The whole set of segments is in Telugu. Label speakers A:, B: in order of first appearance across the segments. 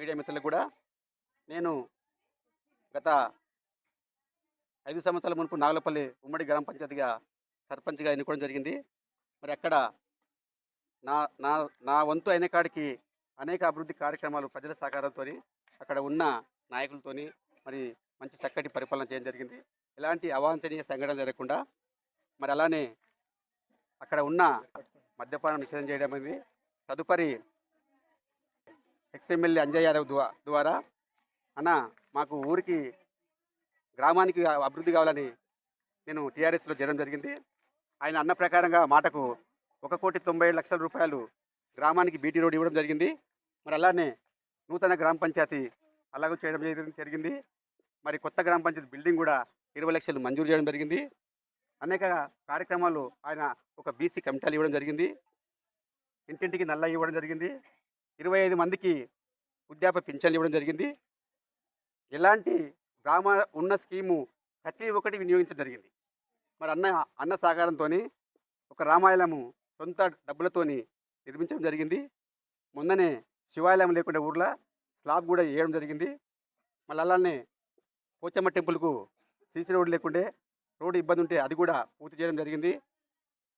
A: మీడియా మిత్రులకు కూడా నేను గత ఐదు సంవత్సరాల మునుపు నాగలపల్లి ఉమ్మడి గ్రామ పంచాయతీగా సర్పంచ్గా ఎన్నుకోవడం జరిగింది. మరి అక్కడ నా నా నా వంతు అయిన కాడికి అనేక అభివృద్ధి కార్యక్రమాలు ప్రజల సహకారంతో అక్కడ ఉన్న నాయకులతోని మరి మంచి చక్కటి పరిపాలన చేయడం జరిగింది. ఎలాంటి అవాంఛనీయ సంఘటన జరగకుండా మరి అలానే అక్కడ ఉన్న మద్యపానం నిషేధం చేయడం అనేది తదుపరి ఎక్స్ఎమ్మెల్యే అంజయ్ యాదవ్ ద్వా- ద్వారా అన్న మాకు ఊరికి గ్రామానికి అభివృద్ధి కావాలని నేను టీఆర్ఎస్లో చేయడం జరిగింది. ఆయన అన్న ప్రకారంగా మాటకు ఒక కోటి తొంభై ఏడు లక్షల రూపాయలు గ్రామానికి బీటీ రోడ్ ఇవ్వడం జరిగింది. మరి అలానే నూతన గ్రామ పంచాయతీ అలాగ చేయడం జరిగింది. మరి కొత్త గ్రామ పంచాయతీ బిల్డింగ్ కూడా ఇరవై లక్షలు మంజూరు చేయడం జరిగింది. అనేక కార్యక్రమాలు ఆయన ఒక బీసీ కమిటీలు ఇవ్వడం జరిగింది. ఇంటింటికి నల్ల ఇవ్వడం జరిగింది. ఇరవై ఐదు మందికి వృద్ధాప్య పింఛన్లు ఇవ్వడం జరిగింది. ఎలాంటి గ్రామ ఉన్న స్కీము ప్రతి ఒక్కటి వినియోగించడం జరిగింది. మరి అన్న అన్న సహకారంతో ఒక రామాయణము సొంత డబ్బులతోని నిర్మించడం జరిగింది. మొన్ననే శివాలయం లేకుండా ఊర్లో స్లాబ్ కూడా వేయడం జరిగింది. మళ్ళీ అలానే పోచమ్మ టెంపుల్కు సీసీ రోడ్డు లేకుండే రోడ్డు ఇబ్బంది ఉంటే అది కూడా పూర్తి చేయడం జరిగింది.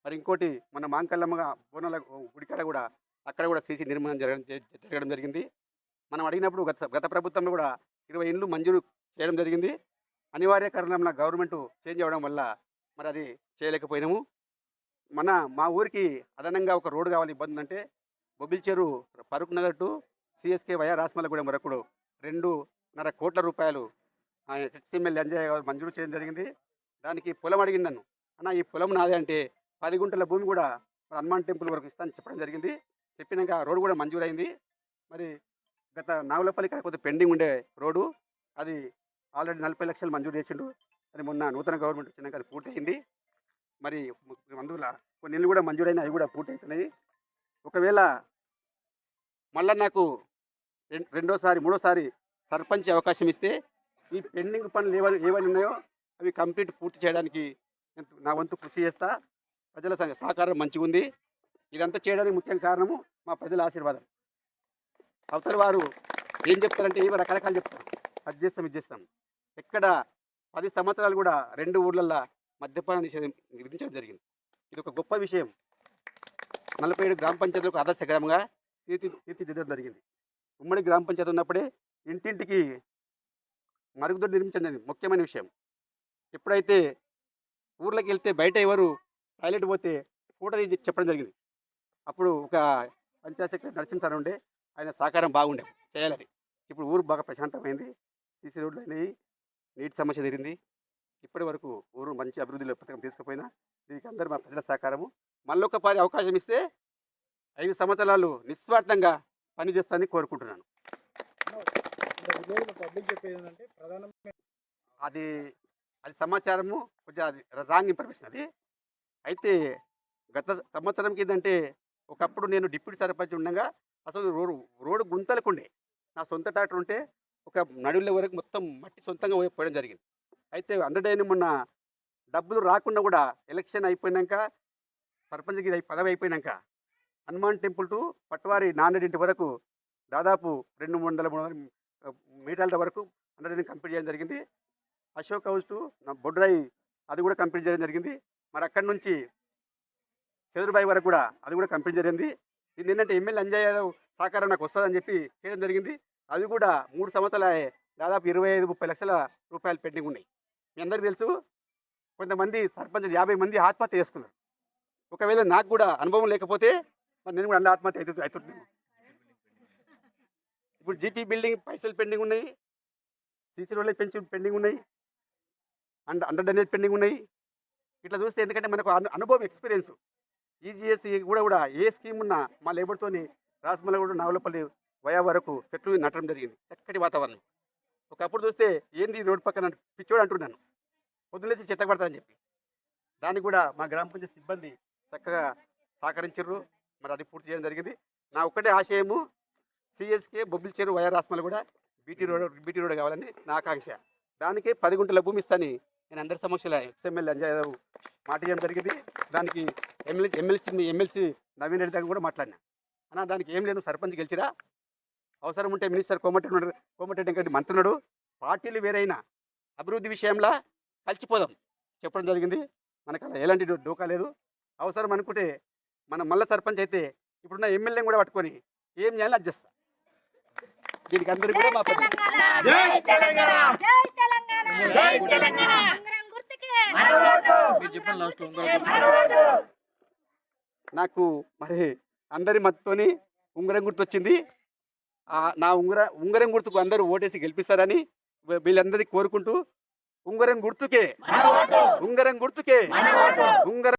A: మరి ఇంకోటి మన మాంకల్లమ్మగా బోనాల గుడికాడ కూడా అక్కడ కూడా సీసీ నిర్మాణం జరగడం జరగడం జరిగింది. మనం అడిగినప్పుడు గత గత ప్రభుత్వంలో కూడా ఇరవై ఇండ్లు మంజూరు చేయడం జరిగింది. అనివార్య కారణంలో గవర్నమెంట్ చేంజ్ అవ్వడం వల్ల మరి అది చేయలేకపోయినాము. మన మా ఊరికి అదనంగా ఒక రోడ్డు కావాలి ఇబ్బంది అంటే బొబ్బిల్చేరు పరుకు నగర్ టు సిఎస్కే వయా రాస్మలగూడెం వరకు రెండున్నర కోట్ల రూపాయలు ఎక్స్ఎంఎల్ అంజయ్ గారు మంజూరు చేయడం జరిగింది. దానికి పొలం అడిగింది నన్ను. అన్న ఈ పొలం నాదే అంటే పది గుంటల భూమి కూడా హనుమాన్ టెంపుల్ వరకు ఇస్తానని చెప్పడం జరిగింది. చెప్పినాక రోడ్డు కూడా మంజూరైంది. మరి గత నాగులపల్లి కాకపోతే పెండింగ్ ఉండే రోడ్డు అది ఆల్రెడీ నలభై లక్షలు మంజూరు చేసిండు. అది మొన్న నూతన గవర్నమెంట్ వచ్చినాక అది పూర్తయింది. మరి అందువల్ల కొన్ని ఇళ్ళు కూడా మంజూరైన అవి కూడా పూర్తవుతున్నాయి ఒకవేళ మళ్ళా నాకు రెండోసారి మూడోసారి సర్పంచ్ అవకాశం ఇస్తే ఈ పెండింగ్ పనులు ఏవైనా ఏవైనా ఉన్నాయో అవి కంప్లీట్ పూర్తి చేయడానికి నా వంతు కృషి చేస్తా. ప్రజల సహ- సహకారం మంచిగా ఉంది ఇదంతా చేయడానికి ముఖ్య కారణము మా ప్రజల ఆశీర్వాదం. అవతల వారు ఏం చెప్తారంటే ఏవో రకరకాలు చెప్తారు. అది చేస్తాం ఇది చేస్తాం. ఎక్కడ పది సంవత్సరాలు కూడా రెండు ఊర్లల్లో మద్యపాన నిషేధం విధించడం జరిగింది. ఇది ఒక గొప్ప విషయం. నలభై ఏడు గ్రామ పంచాయతీలకు ఆదర్శ గ్రామంగా తీర్చి తీర్చిదిద్దడం జరిగింది. ఉమ్మడి గ్రామ పంచాయతీ ఉన్నప్పుడే ఇంటింటికి మరుగుదొడ్డి నిర్మించడం అనేది ముఖ్యమైన విషయం. ఎప్పుడైతే ఊర్లోకి వెళ్తే బయట ఎవరు టాయిలెట్ పోతే ఫోటో తీసి చెప్పడం జరిగింది. అప్పుడు ఒక పంచాయత్ సెక్రటరీ నరసింహ సార్ ఉండే ఆయన సహకారం బాగుండే. చేయాలని ఇప్పుడు ఊరు బాగా ప్రశాంతమైంది. సీసీ రోడ్లు అయినాయి. నీటి సమస్య తీరింది. ఇప్పటి వరకు ఊరు మంచి అభివృద్ధిలో పథకం తీసుకుపోయినా దీనికి అందరూ మా ప్రజల సహకారము. మళ్ళొక పారి అవకాశం ఇస్తే ఐదు సంవత్సరాలు నిస్వార్థంగా పనిచేస్తానని కోరుకుంటున్నాను. అది అది సమాచారము కొంచెం అది రాంగ్ ఇన్ఫర్మేషన్ అది. అయితే గత సంవత్సరం కిందంటే ఒకప్పుడు నేను డిప్యూటీ సర్పంచ్ ఉండగా అసలు రోడ్డు రోడ్డు గుంతలకుండే. నా సొంత ట్రాక్టర్ ఉంటే ఒక నడుల వరకు మొత్తం మట్టి సొంతంగా పోయి- పోయడం జరిగింది. అయితే అండర్డైన్ మొన్న డబ్బులు రాకుండా కూడా ఎలక్షన్ అయిపోయినాక సర్పంచ్కి అయి- పదవి అయిపోయినాక హనుమాన్ టెంపుల్ టు పట్వారి నాన్నడింటి వరకు దాదాపు రెండు వందల మూడు వందల మీటర్ల వరకు అండర్డైన్ కంప్లీట్ చేయడం జరిగింది. అశోక్ హౌస్ టు నా బొడ్రాయి అది కూడా కంప్లీట్ చేయడం జరిగింది. మరి అక్కడి నుంచి చదురుబాయి వరకు కూడా అది కూడా కంప్లీట్ జరిగింది. ఇది ఏంటంటే ఎమ్మెల్యే అంజయ్ యాదవ్ సహకారం నాకు వస్తుందని చెప్పి చేయడం జరిగింది. అది కూడా మూడు సంవత్సరాలు దాదాపు ఇరవై ఐదు ముప్పై లక్షల రూపాయలు పెండింగ్ ఉన్నాయి. మీ అందరికీ తెలుసు కొంతమంది సర్పంచ్ యాభై మంది ఆత్మహత్య చేసుకున్నారు. ఒకవేళ నాకు కూడా అనుభవం లేకపోతే మరి నేను కూడా అన్న ఆత్మహత్య అవుతుంది అవుతున్నాను ఇప్పుడు జీపీ బిల్డింగ్ పైసలు పెండింగ్ ఉన్నాయి. సీసీ రోడ్లు పెంచి పెండింగ్ ఉన్నాయి. అండ్ అండర్ డ్రైనేజ్ పెండింగ్ ఉన్నాయి. ఇట్లా చూస్తే ఎందుకంటే మనకు అనుభవం ఎక్స్పీరియన్స్. ఈజీఎస్ కూడా కూడా ఏ స్కీమ్ ఉన్నా మా లేబర్తోని రాజమల్ల కూడా నావలపల్లి వయా వరకు చెట్లు నటడం జరిగింది. చక్కటి వాతావరణం. ఒకప్పుడు చూస్తే ఏంది రోడ్డు పక్కన పిచ్చోడు అంటున్నాను. పొద్దులేసి చెత్త పడతానని చెప్పి. దానికి కూడా మా గ్రామ పంచాయతీ సిబ్బంది చక్కగా సహకరించారు మరి అది పూర్తి చేయడం జరిగింది. నా ఒక్కటే ఆశయము సిఎస్కే బొబ్బిల్ చేరు వయా రాస్మల్ కూడా బీటీ రోడ్ బీటీ రోడ్ కావాలని నా ఆకాంక్ష. దానికి పది గుంటల భూమి ఇస్తాని నేను అందరి సమక్షంలో ఎక్స్ఎమ్మెల్యే అంజయ్ యాదవ్ మాట చేయడం జరిగింది. దానికి MLA MLC MLC Naveen Reddy దగ్గర కూడా మాట్లాడినా. అన్న దానికి ఏం లేదు సర్పంచ్ గెలిచిరా? అవసరం ఉంటే మినిస్టర్ కోమటిరెడ్డి కోమటిరెడ్డి వెంకటి మంత్రి పార్టీలు వేరైనా అభివృద్ధి విషయంలో కలిసిపోదాం. చెప్పడం జరిగింది. మనకు అలా ఎలాంటి డోకా లేదు. అవసరం అనుకుంటే మనం మళ్ళీ సర్పంచ్ అయితే ఇప్పుడున్న ఎమ్మెల్యేని కూడా పట్టుకొని ఏం చేయాలని అది చేస్తా. దీనికి అందరికీ కూడా మా ప్రతి
B: జై తెలంగాణ జై తెలంగాణ జై తెలంగాణ ఉంగరం గుర్తుకే
C: మీరు చెప్పండి
A: నాకు మరి అందరి మద్దతుని ఉంగరం గుర్తు వచ్చింది ఆ నా ఉంగర ఉంగరం గుర్తుకు అందరూ ఓటేసి గెలిపిస్తారని వీళ్ళందరికీ కోరుకుంటూ ఉంగరం గుర్తుకే. ఉంగరం గుర్తుకే. ఉంగరం